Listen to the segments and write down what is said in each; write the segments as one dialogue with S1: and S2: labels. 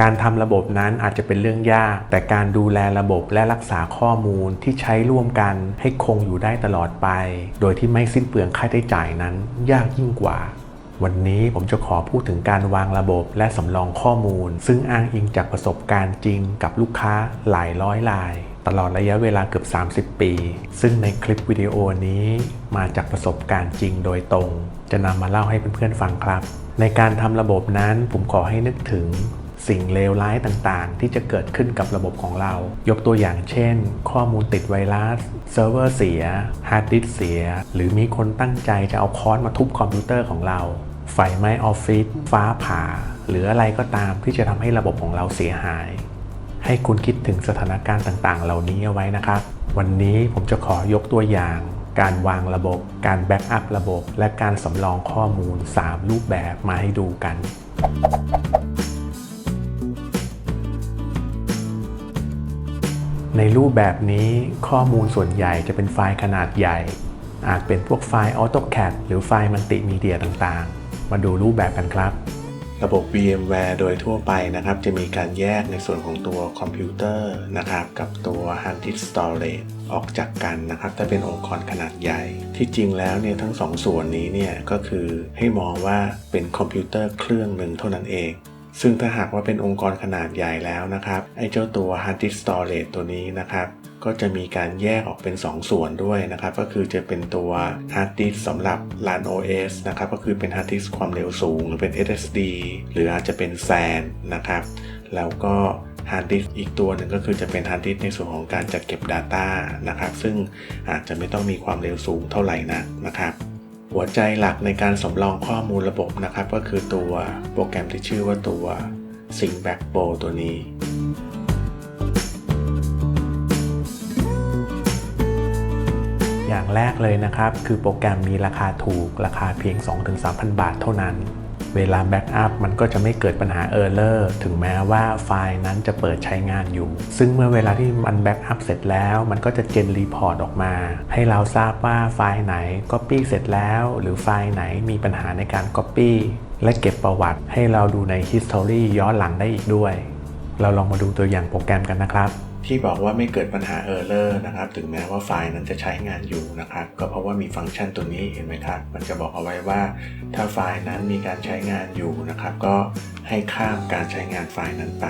S1: การทำระบบนั้นอาจจะเป็นเรื่องยาก แต่การดูแลระบบและรักษาข้อมูลที่ใช้ร่วมกันให้คงอยู่ได้ตลอดไป โดยที่ไม่สิ้นเปลืองค่าใช้จ่ายนั้น ยากยิ่งกว่า วันนี้ผมจะขอพูดถึงการวางระบบและสำรองข้อมูล ซึ่งอ้างอิงจากประสบการณ์จริงกับลูกค้าหลายร้อยราย ตลอดระยะเวลาเกือบ 30 ปี ซึ่งในคลิปวิดีโอนี้มาจากประสบการณ์จริงโดยตรง จะนำมาเล่าให้เพื่อนๆฟังครับ ในการทำระบบนั้นผมขอให้นึกถึง สิ่งเลวร้ายต่างๆ ที่จะเกิดขึ้นกับระบบของเรา ยกตัวอย่างเช่น ข้อมูลติดไวรัส เซิร์ฟเวอร์เสีย ฮาร์ดดิสก์เสีย หรือมีคนตั้งใจจะเอาค้อนมาทุบคอมพิวเตอร์ของเรา ไฟไหม้ออฟฟิศ ฟ้าผ่า หรืออะไรก็ตามที่จะทำให้ระบบของเราเสียหาย ให้คุณคิดถึงสถานการณ์ต่างๆ เหล่านี้เอาไว้นะครับ วันนี้ผมจะขอยกตัวอย่างการวางระบบ การแบ็กอัพระบบ และการสำรองข้อมูล 3 รูปแบบมาให้ดูกัน ในรูปแบบนี้ข้อมูลส่วนใหญ่จะเป็นไฟล์ขนาดใหญ่ อาจเป็นพวกไฟล์ AutoCAD หรือไฟล์มัลติมีเดียต่างๆ มาดูรูปแบบกันครับ ระบบ VMware โดยทั่วไปนะครับ จะมีการแยกในส่วนของตัวคอมพิวเตอร์นะครับกับตัว Hard Disk Storage ออกจากกันนะครับ ถ้าเป็นองค์กรขนาดใหญ่ ที่จริงแล้วเนี่ยทั้งสองส่วนนี้เนี่ยก็คือให้มองว่าเป็นคอมพิวเตอร์เครื่องหนึ่งเท่านั้นเอง ซึ่งถ้าหากว่าเป็นองค์กรขนาดใหญ่แล้วนะครับ ไอ้เจ้าตัว Hard Disk Storage ตัวนี้นะครับ ก็จะมีการแยกออกเป็น 2 ส่วนด้วยนะครับ ก็คือจะเป็นตัว Hard Disk สำหรับ RAN OS นะครับ ก็คือเป็น Hard Disk ความเร็วสูง หรือเป็น SSD หรืออาจจะเป็น SAN นะครับ แล้วก็ Hard Disk อีกตัวหนึ่งก็คือจะเป็น Hard Disk ในส่วนของการจัดเก็บ Data นะครับ ซึ่งอาจจะไม่ต้องมีความเร็วสูงเท่าไหร่นักนะครับ หัวใจหลักในการสำรองข้อมูลระบบนะครับ ก็คือตัวโปรแกรมที่ชื่อว่าตัว s y n c b a c k p r o ตัวนี้ อย่างแรกเลยนะครับ คือโปรแกรมมีราคาถูกราคาเพียง 2-3,000 บาทเท่านั้น เวลาแบ็กอัพมันก็จะไม่เกิดปัญหาเออร์เลอร์ถึงแม้ว่าไฟล์นั้นจะเปิดใช้งานอยู่ ซึ่งเมื่อเวลาที่มันแบ็กอัพเสร็จแล้ว มันก็จะเจนรีพอร์ตออกมา ให้เราทราบว่าไฟล์ไหน Copy เสร็จแล้ว หรือไฟล์ไหนมีปัญหาในการ Copy และเก็บประวัติให้เราดูใน History ย้อนหลังได้อีกด้วย เราลองมาดูตัวอย่างโปรแกรมกันนะครับ ที่บอกว่าไม่เกิดปัญหาเออร์เลอร์นะครับ ถึงแม้ว่าไฟล์นั้นจะใช้งานอยู่นะครับ ก็เพราะว่ามีฟังก์ชันตัวนี้เห็นไหมครับ มันจะบอกเอาไว้ว่า ถ้าไฟล์นั้นมีการใช้งานอยู่นะครับ ก็ให้ข้ามการใช้งานไฟล์นั้นไป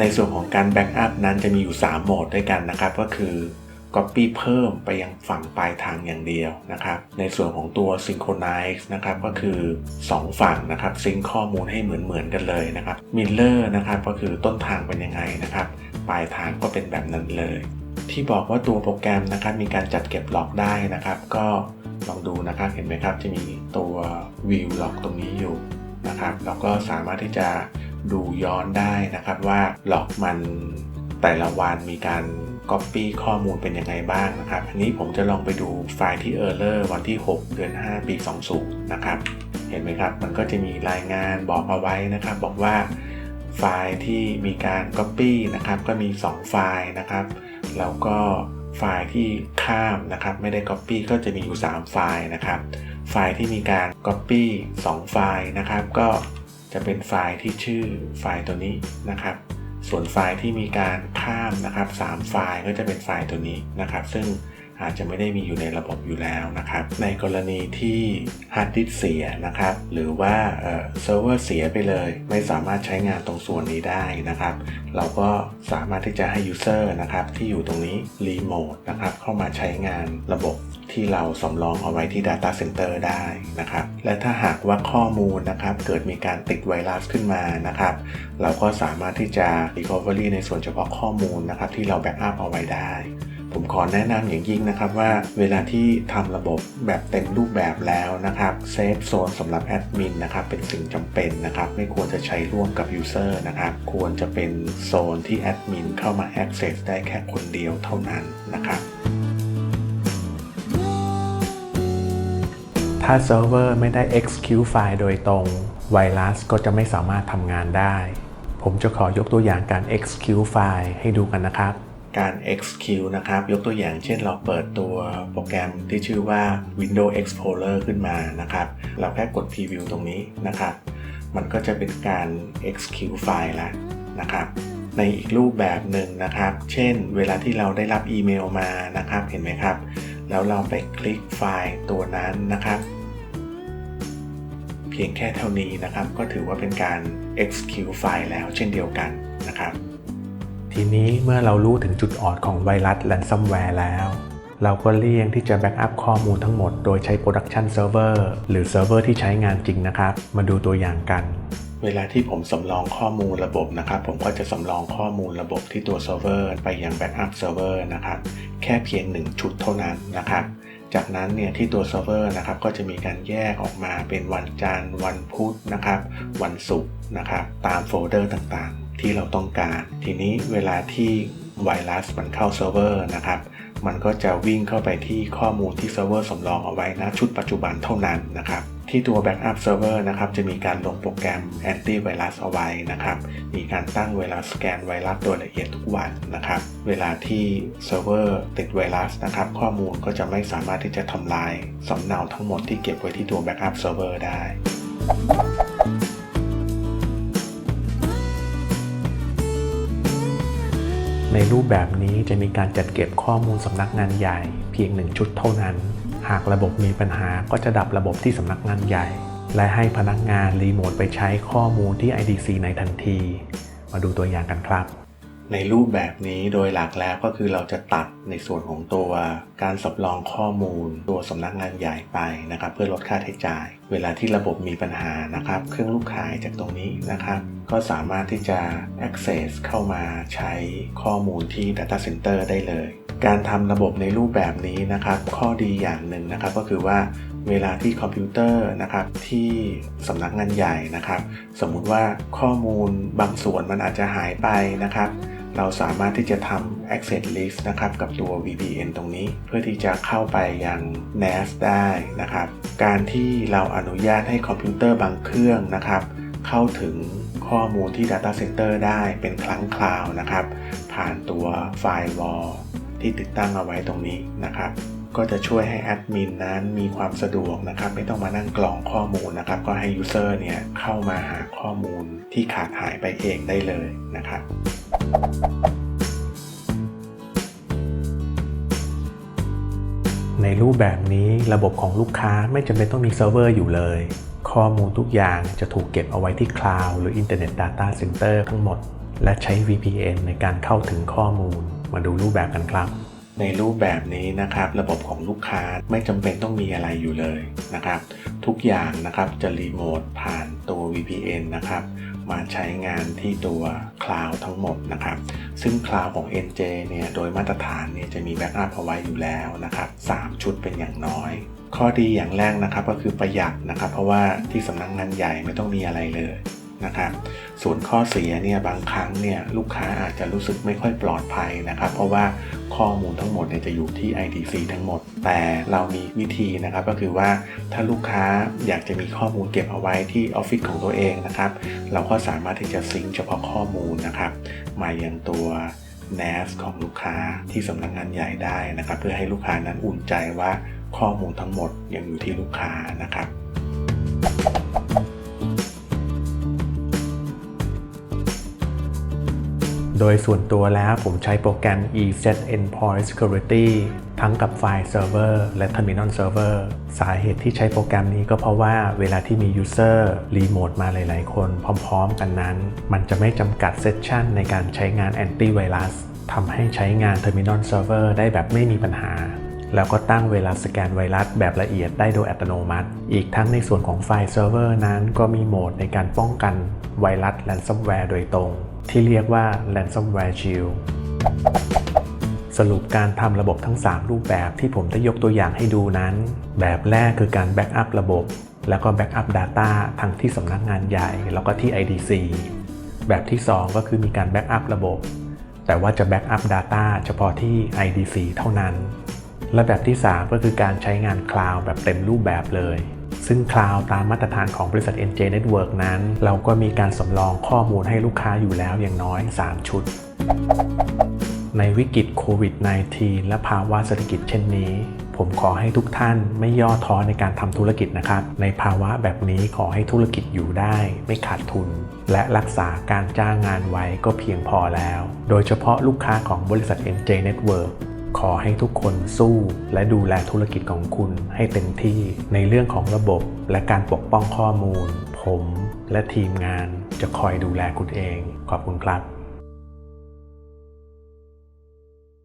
S1: ในส่วนของการแบ็กอัพนั้นจะมีอยู่ 3 โหมดด้วยกันนะครับ ก็คือ Copy เพิ่มไปยังฝั่งปลายทางอย่างเดียวนะครับ ในส่วนของตัว Synchronize นะครับก็คือ 2 ฝั่งนะครับซิงข้อมูลให้เหมือนเหมือนกันเลยนะครับ Miller นะครับก็คือต้นทางเป็นยังไงนะครับ ปลายทางก็เป็นแบบนั้นเลย ที่บอกว่าตัวโปรแกรมนะครับมีการจัดเก็บล็อกได้นะครับ ก็ลองดูนะครับเห็นไหมครับจะมีตัว View ล็อกตรงนี้อยู่นะครับแล้วก็สามารถที่จะดูย้อนได้นะครับว่าล็อกมันแต่ละวันมีการ Copy ข้อมูลเป็นยังไงบ้างนะครับ อันนี้ผมจะลองไปดูไฟล์ที่ Error วันที่ 6 เดือน 5 ปี 20 นะครับ เห็นไหมครับ มันก็จะมีรายงานบอกเอาไว้นะครับ บอกว่า ไฟล์ที่มีการ Copy นะครับ ก็มี 2 ไฟล์นะครับ แล้วก็ไฟล์ที่ข้ามนะครับ ไม่ได้ Copy ก็จะมีอยู่ 3 ไฟล์นะครับ ไฟล์ที่มีการ Copy 2 ไฟล์นะครับ ก็จะเป็นไฟล์ที่ชื่อไฟล์ตัวนี้นะครับ ส่วนไฟล์ที่มีการข้ามนะครับ 3 ไฟล์ก็จะเป็นไฟล์ตัวนี้นะครับ ซึ่ง อาจจะไม่ได้มีอยู่ในระบบอยู่แล้วนะครับ ในกรณีที่ฮาร์ดดิสเสียนะครับ หรือว่าเซิร์ฟเวอร์เสียไปเลย ไม่สามารถใช้งานตรงส่วนนี้ได้นะครับ เราก็สามารถที่จะให้ยูเซอร์นะครับที่อยู่ตรงนี้รีโมทนะครับเข้ามาใช้งานระบบที่เราสำรองเอาไว้ที่ Data Center ได้นะครับ และถ้าหากว่าข้อมูลนะครับเกิดมีการติดไวรัสขึ้นมานะครับ เราก็สามารถที่จะ Recovery ในส่วนเฉพาะข้อมูลนะครับที่เราแบ็กอัพเอาไว้ได้ ผมขอแนะนำอย่างยิ่งนะครับว่าเวลาที่ทำระบบแบบเต็มรูปแบบแล้วนะครับเซฟโซนสำหรับแอดมินนะครับเป็นสิ่งจำเป็นนะครับไม่ควรจะใช้ร่วมกับยูเซอร์นะครับควรจะเป็นโซนที่แอดมินเข้ามา Access ได้แค่คนเดียวเท่านั้นนะครับถ้าเซิร์ฟเวอร์ไม่ได้ execute ไฟล์โดยตรง ไวรัสก็จะไม่สามารถทำงานได้ ผมจะขอยกตัวอย่างการ execute ไฟล์ให้ดูกันนะครับ การ execute นะครับ ยกตัวอย่างเช่นเราเปิดตัวโปรแกรมที่ชื่อว่า Windows Explorer ขึ้นมานะครับ เราแค่กด preview ตรงนี้นะครับ มันก็จะเป็นการ execute ไฟล์แล้วนะครับ ในอีกรูปแบบหนึ่งนะครับ เช่น เวลาที่เราได้รับอีเมลมานะครับ เห็นไหมครับ แล้วเราไปคลิกไฟล์ตัวนั้นนะครับ เพียงแค่เท่านี้นะครับ ก็ถือว่าเป็นการ execute ไฟล์แล้วเช่นเดียวกันนะครับ ทีนี้เมื่อเรารู้ถึงจุดอ่อนของไวรัส ransomware แล้ว เราก็เลี่ยงที่จะแบ็กอัพข้อมูลทั้งหมดโดยใช้ Production Server หรือเซิร์ฟเวอร์ที่ใช้งานจริงนะครับ มาดูตัวอย่างกัน เวลาที่ผมสำรองข้อมูลระบบนะครับ ผมก็จะสำรองข้อมูลระบบที่ตัวเซิร์ฟเวอร์ไปยังแบ็กอัพเซิร์ฟเวอร์นะครับ แค่เพียง 1 ชุดเท่านั้นนะครับจากนั้นเนี่ยที่ตัวเซิร์ฟเวอร์นะครับก็จะมีการแยกออกมาเป็นวันจันทร์วันพุธนะครับ วันศุกร์นะครับ ตามโฟลเดอร์ต่างๆ ที่เราต้องการ ทีนี้เวลาที่ไวรัสมันเข้าเซิร์ฟเวอร์นะครับ มันก็จะวิ่งเข้าไปที่ข้อมูลที่เซิร์ฟเวอร์สำรองเอาไว้ณชุดปัจจุบันเท่านั้นนะครับที่ตัว Backup Server นะครับ จะมีการลงโปรแกรม Anti Virus เอาไว้นะครับ มีการตั้งเวลาสแกนไวรัสโดยละเอียดทุกวันนะครับ เวลาที่เซิร์ฟเวอร์ติดไวรัสนะครับ ข้อมูลก็จะไม่สามารถที่จะทำลายสำเนาทั้งหมดที่เก็บไว้ที่ตัว Backup Server ได้ ในรูปแบบนี้จะมีการจัดเก็บข้อมูลสำนักงานใหญ่ เพียงหนึ่งชุดเท่านั้น หากระบบมีปัญหาก็จะดับระบบที่สำนักงานใหญ่ และให้พนักงานรีโมทไปใช้ข้อมูลที่ IDC ในทันที มาดูตัวอย่างกันครับ ในรูปแบบนี้โดยหลักแล้วก็คือเราจะตัดในส่วนของตัวการสำรองข้อมูล ตัวสำนักงานใหญ่ไปนะครับ เพื่อลดค่าใช้จ่าย เวลาที่ระบบมีปัญหานะครับ เครื่องลูกค้าจากตรงนี้นะครับ ก็สามารถที่จะ access เข้ามาใช้ข้อมูลที่ data center ได้เลย การทำระบบในรูปแบบนี้นะครับ ข้อดีอย่างหนึ่งนะครับก็คือว่าเวลาที่คอมพิวเตอร์นะครับที่สำนักงานใหญ่นะครับ สมมุติว่าข้อมูลบางส่วนมันอาจจะหายไปนะครับ เราสามารถที่จะทำ access list นะครับ กับตัว VPN ตรงนี้ เพื่อที่จะเข้าไปยัง NAS ได้นะครับ การที่เราอนุญาตให้คอมพิวเตอร์บางเครื่องนะครับ เข้าถึงข้อมูลที่ Data Center ได้เป็นครั้งคราวนะครับ ผ่านตัว Firewall ที่ติดตั้งเอาไว้ตรงนี้นะครับก็จะช่วยให้แอดมินนั้นมีความสะดวกนะครับ ไม่ต้องมานั่งกรองข้อมูลนะครับ ก็ให้ User เนี่ยเข้ามาหาข้อมูลที่ขาดหายไปเองได้เลยนะครับ ในรูปแบบนี้ระบบของลูกค้าไม่จำเป็นต้องมีเซิร์ฟเวอร์อยู่เลย ข้อมูลทุกอย่างจะถูกเก็บเอาไว้ที่คลาวด์หรือ Internet Data Center ทั้งหมด และใช้ VPN ในการเข้าถึงข้อมูล มาดูรูปแบบกันครับ ในรูปแบบนี้นะครับ ระบบของลูกค้าไม่จำเป็นต้องมีอะไรอยู่เลยนะครับ ทุกอย่างนะครับจะรีโมทผ่านตัว VPN นะครับ มาใช้งานที่ตัวคลาวทั้งหมดนะครับ ซึ่งคลาวของ NJ เนี่ยโดยมาตรฐานเนี่ยจะมีแบ็กอัพเอาไว้อยู่แล้วนะครับ 3 ชุดเป็นอย่างน้อย ข้อดีอย่างแรกนะครับก็คือประหยัดนะครับ เพราะว่าที่สำนักงงานใหญ่ไม่ต้องมีอะไรเลย นะครับ ส่วนข้อเสียเนี่ยบางครั้งเนี่ยลูกค้าอาจจะรู้สึกไม่ค่อยปลอดภัยนะครับ เพราะว่าข้อมูลทั้งหมดเนี่ยจะอยู่ที่ IDC ทั้งหมด แต่เรามีวิธีนะครับก็คือว่าถ้าลูกค้าอยากจะมีข้อมูลเก็บเอาไว้ที่ออฟฟิศของตัวเองนะครับ เราก็สามารถที่จะซิงเฉพาะข้อมูลนะครับ มายังตัว NAS ของลูกค้าที่สำนักงงานใหญ่ได้นะครับ เพื่อให้ลูกค้านั้นอุ่นใจว่าข้อมูลทั้งหมดยังอยู่ที่ลูกค้านะครับ โดยส่วนตัวแล้วผมใช้โปรแกรม EZ Endpoint Security ทั้งกับไฟล์ Server และ Terminal Server สาเหตุที่ใช้โปรแกรมนี้ก็เพราะว่าเวลาที่มี User รีโมทมาหลาย ๆ คนพร้อม ๆ กันนั้น มันจะไม่จำกัดเซสชันในการใช้งาน Antivirus ทำให้ใช้งาน Terminal Server ได้แบบไม่มีปัญหา แล้วก็ตั้งเวลาสแกนไวรัสแบบละเอียดได้โดยอัตโนมัติ อีกทั้งในส่วนของไฟล์เซิร์ฟเวอร์นั้นก็มีโหมดในการป้องกันไวรัส ransomware โดยตรง ที่เรียกว่า ransomware shield สรุปการทำระบบทั้ง 3 รูปแบบที่ผมได้ยกตัวอย่างให้ดูนั้น แบบแรกคือการแบ็กอัพระบบ แล้วก็แบ็กอัพ Data ทั้งที่สำนักงานใหญ่ แล้วก็ที่ IDC แบบที่ 2 ก็คือมีการแบ็กอัพระบบ แต่ว่าจะแบ็กอัพ Data เฉพาะที่ IDC เท่านั้น และแบบที่ 3 ก็คือการใช้งานคลาวด์แบบเต็มรูปแบบเลย ซึ่งคลาวตามมาตรฐานของบริษัท NJ Network นั้น เราก็มีการสำรองข้อมูลให้ลูกค้าอยู่แล้วอย่างน้อย 3 ชุด ในวิกฤตโควิด -19 และภาวะเศรษฐกิจเช่นนี้ ผมขอให้ทุกท่านไม่ย่อท้อในการทำธุรกิจนะครับ ในภาวะแบบนี้ขอให้ธุรกิจอยู่ได้ ไม่ขาดทุน และรักษาการจ้างงานไว้ก็เพียงพอแล้ว โดยเฉพาะลูกค้าของบริษัท NJ Network ขอให้ทุกคนสู้และดูแลธุรกิจของคุณให้เต็มที่ในเรื่องของระบบและการปกป้องข้อมูล ผมและทีมงานจะคอยดูแลคุณเอง ขอบคุณครับ